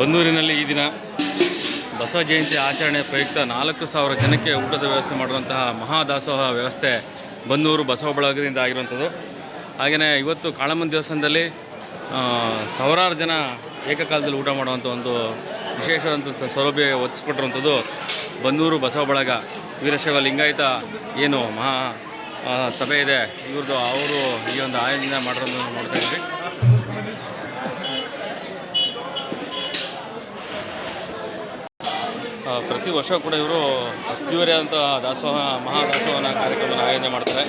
ಬನ್ನೂರಿನಲ್ಲಿ ಈ ದಿನ ಬಸವ ಜಯಂತಿ ಆಚರಣೆ ಪ್ರಯುಕ್ತ ನಾಲ್ಕು ಸಾವಿರ ಜನಕ್ಕೆ ಊಟದ ವ್ಯವಸ್ಥೆ ಮಾಡುವಂತಹ ಮಹಾದಾಸೋಹ ವ್ಯವಸ್ಥೆ ಬನ್ನೂರು ಬಸವ ಬಳಗದಿಂದ ಆಗಿರುವಂಥದ್ದು. ಹಾಗೆಯೇ ಇವತ್ತು ಕಾಳಮ್ಮನ ದೇವಸ್ಥಾನದಲ್ಲಿ ಸಾವಿರಾರು ಜನ ಏಕಕಾಲದಲ್ಲಿ ಊಟ ಮಾಡುವಂಥ ಒಂದು ವಿಶೇಷವಾದಂಥ ಸೌಲಭ್ಯ ಒದಗಿಸ್ಕೊಟ್ಟಿರುವಂಥದ್ದು ಬನ್ನೂರು ಬಸವ ಬಳಗ. ವೀರಶೈವ ಲಿಂಗಾಯತ ಏನು ಮಹಾ ಸಭೆ ಇದೆ. ಇವ್ರದ್ದು ಅವರು ಈ ಒಂದು ಆಯೋಜನೆ ಮಾಡಿರೋದನ್ನು ನೋಡ್ತಾ ಇದ್ವಿ ಪ್ರತಿ ವರ್ಷ ಕೂಡ ಇವರು ಅತ್ಯುವರಿಯಾದಂಥ ದಾಸೋಹ ಮಹಾದಾಸೋಹನ ಕಾರ್ಯಕ್ರಮವನ್ನು ಆಯೋಜನೆ ಮಾಡ್ತಾರೆ.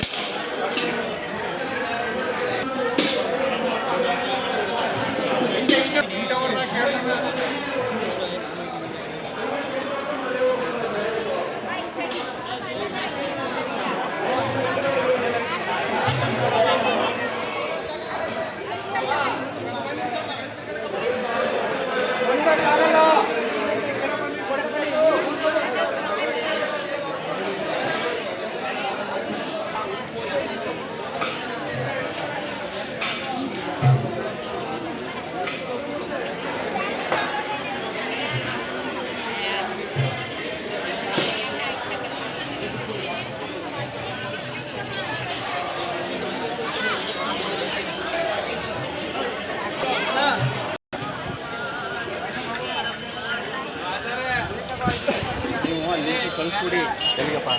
ಕಳಿಸ್ಬಿಡಿ ಎಲ್ಲಿಗಪ್ಪ?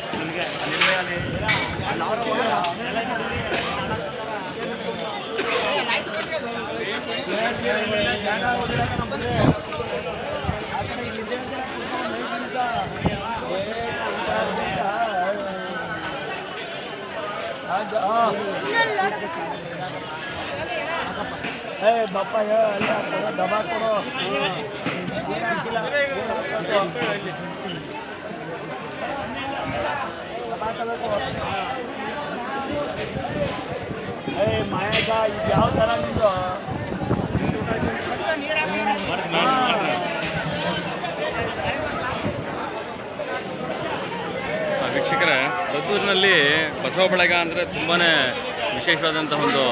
ಏ ಬಪ್ಪ ಹೇಳ ದಬಾ ಕೊಡು. ಏ ಮಾಯಾಗ ಇದು ಯಾವ ಥರ ನಿಂದು ವೀಕ್ಷಕರೇ ಪುತ್ತೂರಿನಲ್ಲಿ ಬಸವ ಬಳಗ ಅಂದರೆ ತುಂಬಾ ವಿಶೇಷವಾದಂಥ ಒಂದು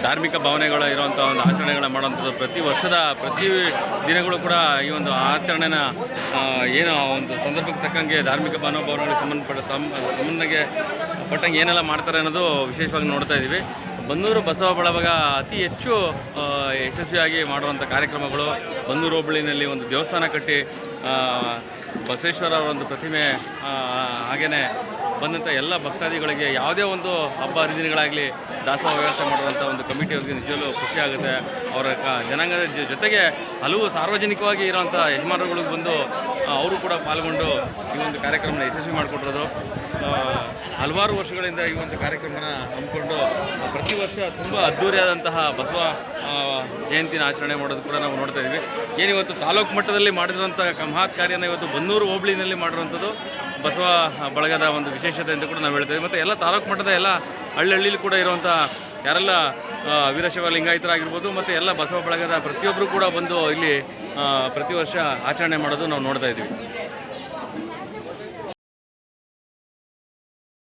ಧಾರ್ಮಿಕ ಭಾವನೆಗಳು ಇರುವಂಥ ಒಂದು ಆಚರಣೆಗಳನ್ನ ಮಾಡುವಂಥದ್ದು ಪ್ರತಿ ವರ್ಷದ ಪ್ರತಿ ದಿನಗಳು ಕೂಡ ಈ ಒಂದು ಆಚರಣೆನ ಏನು ಒಂದು ಸಂದರ್ಭಕ್ಕೆ ತಕ್ಕಂಗೆ ಧಾರ್ಮಿಕ ಮನೋಭಾವನೆಗಳಿಗೆ ಸಂಬಂಧಪಟ್ಟ ಸಂಬಂಧಕ್ಕೆ ಪಟ್ಟಂಗೆ ಏನೆಲ್ಲ ಮಾಡ್ತಾರೆ ಅನ್ನೋದು ವಿಶೇಷವಾಗಿ ನೋಡ್ತಾ ಇದ್ದೀವಿ. ಬನ್ನೂರು ಬಸವ ಬಳವಾಗ ಅತಿ ಹೆಚ್ಚು ಯಶಸ್ವಿಯಾಗಿ ಮಾಡುವಂಥ ಕಾರ್ಯಕ್ರಮಗಳು ಬನ್ನೂರು ಹೋಬಳಿನಲ್ಲಿ ಒಂದು ದೇವಸ್ಥಾನ ಕಟ್ಟಿ ಬಸವೇಶ್ವರ ಒಂದು ಪ್ರತಿಮೆ ಹಾಗೆಯೇ ಬಂದಂಥ ಎಲ್ಲ ಭಕ್ತಾದಿಗಳಿಗೆ ಯಾವುದೇ ಒಂದು ಹಬ್ಬ, ಹರಿದಿನಗಳಾಗಲಿ ದಾಸೋಹ ವ್ಯವಸ್ಥೆ ಮಾಡುವಂಥ ಒಂದು ಕಮಿಟಿ ಅವ್ರಿಗೆ ನಿಜವಲ್ಲೂ ಖುಷಿ ಆಗುತ್ತೆ. ಅವರ ಕ, ಜನಾಂಗದ ಜೊತೆಗೆ ಹಲವು ಸಾರ್ವಜನಿಕವಾಗಿ ಇರೋವಂಥ ಯಜಮಾನರುಗಳಿಗೆ ಬಂದು ಅವರು ಕೂಡ ಪಾಲ್ಗೊಂಡು ಈ ಒಂದು ಕಾರ್ಯಕ್ರಮನ ಯಶಸ್ವಿ ಮಾಡಿಕೊಟ್ಟಿರೋದು. ಹಲವಾರು ವರ್ಷಗಳಿಂದ ಈ ಒಂದು ಕಾರ್ಯಕ್ರಮನ ಹಮ್ಮಿಕೊಂಡು ಪ್ರತಿ ವರ್ಷ ತುಂಬ ಅದ್ಧೂರಿಯಾದಂತಹ ಬಸವ ಜಯಂತಿನ ಆಚರಣೆ ಮಾಡೋದು ಕೂಡ ನಾವು ನೋಡ್ತಾ ಇದ್ದೀವಿ. ಏನಿವತ್ತು ತಾಲೂಕು ಮಟ್ಟದಲ್ಲಿ ಮಾಡಿರುವಂಥ ಕಮಹಾತ್ ಮಹತ್ ಕಾರ್ಯನ ಇವತ್ತು ಬನ್ನೂರು ಹೋಬಳಿನಲ್ಲಿ ಮಾಡಿರುವಂಥದ್ದು ಬಸವ ಬಳಗದ ಒಂದು ವಿಶೇಷತೆ ಅಂತ ಕೂಡ ನಾವು ಹೇಳ್ತಾ ಇದ್ದೀವಿ. ಮತ್ತು ಎಲ್ಲ ತಾಲೂಕು ಮಟ್ಟದ ಎಲ್ಲ ಹಳ್ಳಿ ಕೂಡ ಇರುವಂಥ ಯಾರೆಲ್ಲ ವೀರಶೈವ ಲಿಂಗಾಯತರಾಗಿರ್ಬೋದು ಮತ್ತು ಎಲ್ಲ ಬಸವ ಬಳಗದ ಪ್ರತಿಯೊಬ್ಬರು ಕೂಡ ಬಂದು ಇಲ್ಲಿ ಪ್ರತಿ ವರ್ಷ ಆಚರಣೆ ಮಾಡೋದು ನಾವು ನೋಡ್ತಾ ಇದ್ದೀವಿ.